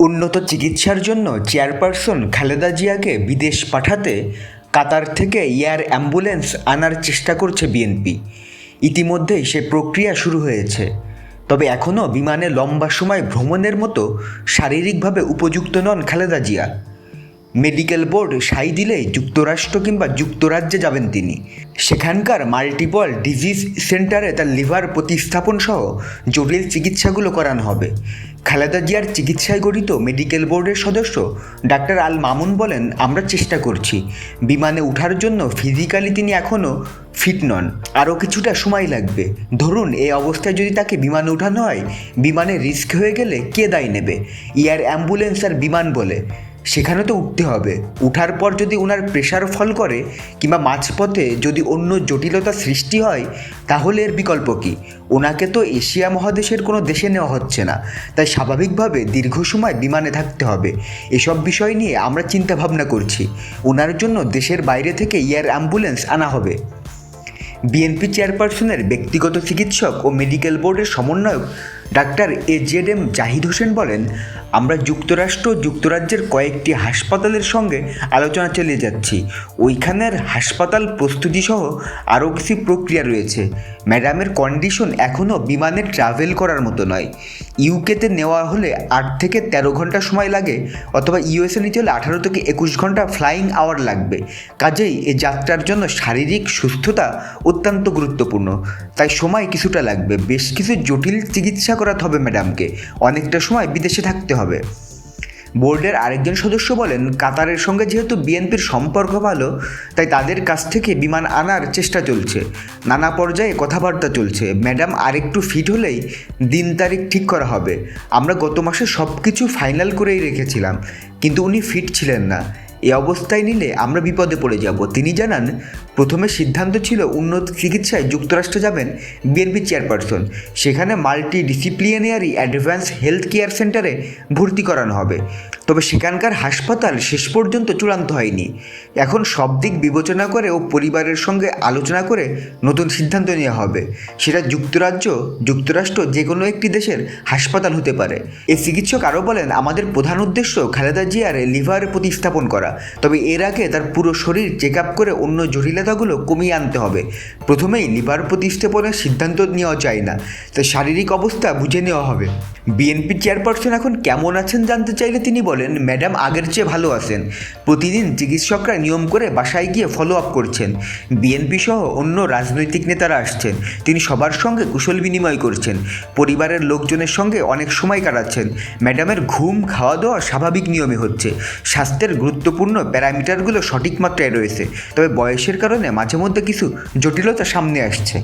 উন্নত চিকিৎসার জন্য চেয়ারপারসন খালেদা জিয়াকে বিদেশ পাঠাতে কাতার থেকে এয়ার অ্যাম্বুলেন্স আনার চেষ্টা করছে বিএনপি। ইতিমধ্যেই সে প্রক্রিয়া শুরু হয়েছে। তবে এখনও বিমানে লম্বা সময় ভ্রমণের মতো শারীরিকভাবে উপযুক্ত নন খালেদা জিয়া। মেডিকেল বোর্ড সাই দিলেই যুক্তরাষ্ট্র কিংবা যুক্তরাজ্যে যাবেন তিনি। সেখানকার মাল্টিপল ডিজিজ সেন্টারে তার লিভার প্রতিস্থাপন সহ জটিল চিকিৎসাগুলো করানো হবে। খালেদা জিয়ার চিকিৎসায় গঠিত মেডিকেল বোর্ডের সদস্য ডাক্তার আল মামুন বলেন, আমরা চেষ্টা করছি। বিমানে ওঠার জন্য ফিজিক্যালি তিনি এখনও ফিট নন। আরও কিছুটা সময় লাগবে। ধরুন এই অবস্থায় যদি তাকে বিমানে ওঠানো হয়, বিমানে রিস্ক হয়ে গেলে কে দায় নেবে? এয়ার অ্যাম্বুলেন্স আর বিমান বলে। সেখানে তো উঠতে হবে। উঠার পর যদি ওনার প্রেশার ফল করে কিংবা মাঝপথে যদি অন্য জটিলতা সৃষ্টি হয়, তাহলে এর বিকল্প কী? ওনাকে তো এশিয়া মহাদেশের কোনো দেশে নেওয়া হচ্ছে না। তাই স্বাভাবিকভাবে দীর্ঘ সময় বিমানে থাকতে হবে। এসব বিষয় নিয়ে আমরা চিন্তা ভাবনা করছি। ওনার জন্য দেশের বাইরে থেকে এয়ার অ্যাম্বুলেন্স আনা হবে। বিএনপি চেয়ারপারসনের ব্যক্তিগত চিকিৎসক ও মেডিকেল বোর্ডের সমন্বয়ক doctor A Z M Zahid Hossain বলেন, আমরা যুক্তরাষ্ট্র যুক্তরাজ্যের কয়েকটি হাসপাতালের সঙ্গে আলোচনা চালিয়ে যাচ্ছি। ওইখানের হাসপাতাল প্রস্তুতি সহ আরও কিছু প্রক্রিয়া রয়েছে। ম্যাডামের কন্ডিশন এখনও বিমানে ট্রাভেল করার মতো নয়। ইউকেতে নেওয়া হলে আট থেকে তেরো ঘণ্টা সময় লাগে অথবা ইউএসএ নিতে হলে আঠারো থেকে একুশ ঘণ্টা ফ্লাইং আওয়ার লাগবে। কাজেই এ যাত্রার জন্য শারীরিক সুস্থতা অত্যন্ত গুরুত্বপূর্ণ। তাই সময় কিছুটা লাগবে। বেশ কিছু জটিল চিকিৎসা করাতে হবে ম্যাডামকে। অনেকটা সময় বিদেশে থাকতে হবে। বোর্ডের আরেকজন সদস্য বলেন, কাতারের সঙ্গে যেহেতু বিএনপির সম্পর্ক ভালো, তাই তাদের কাছ থেকে বিমান আনার চেষ্টা চলছে। নানা পর্যায়ে কথাবার্তা চলছে। ম্যাডাম আরেকটু ফিট হলেই দিন তারিখ ঠিক করা হবে। আমরা গত মাসে সব কিছু ফাইনাল করেই রেখেছিলাম, কিন্তু উনি ফিট ছিলেন না। এই অবস্থায় নিলে আমরা বিপদে পড়ে যাব। তিনি জানান, প্রথমে সিদ্ধান্ত ছিল উন্নত চিকিৎসায় যুক্তরাষ্ট্রে যাবেন বিএনপি চেয়ারপারসন। সেখানে multi disciplinary advance health care সেন্টারে ভর্তি করানো হবে। তবে সেখানকার হাসপাতাল শেষ পর্যন্ত চূড়ান্ত হয়নি। এখন সব দিক বিবেচনা করে ও পরিবারের সঙ্গে আলোচনা করে নতুন সিদ্ধান্ত নেওয়া হবে। সেটা যুক্তরাজ্য, যুক্তরাষ্ট্র যে কোনো একটি দেশের হাসপাতাল হতে পারে। এ চিকিৎসক আরও বলেন, আমাদের প্রধান উদ্দেশ্য খালেদা জিয়ার লিভার প্রতিস্থাপন করা। তবে এর আগে তার পুরো শরীর চেক আপ করে অন্য জটিলতাগুলো কমিয়ে আনতে হবে। প্রথমেই লিভার প্রতিস্থাপনের সিদ্ধান্ত নেওয়া যায় না, তাই শারীরিক অবস্থা বুঝে নেওয়া হবে। বিএনপি চেয়ারপারসন এখন কেমন আছেন জানতে চাইলে তিনি বলেন, ম্যাডাম আগের চেয়ে ভালো আছেন। প্রতিদিন চিকিৎসকরা নিয়ম করে বাসায় গিয়ে ফলো আপ করছেন বিএনপি সহ অন্য রাজনৈতিক নেতারা আসছেন। তিনি সবার সঙ্গে কুশল বিনিময় করছেন। পরিবারের লোকজনের সঙ্গে অনেক সময় কাটাচ্ছেন। ম্যাডামের ঘুম খাওয়া দাওয়া স্বাভাবিক নিয়মে হচ্ছে। স্বাস্থ্যের গুরুত্বপূর্ণ প্যারামিটারগুলো সঠিক মাত্রায় রয়েছে তবে বয়সের কারণে মাঝে মধ্যে কিছু জটিলতা সামনে আসছে।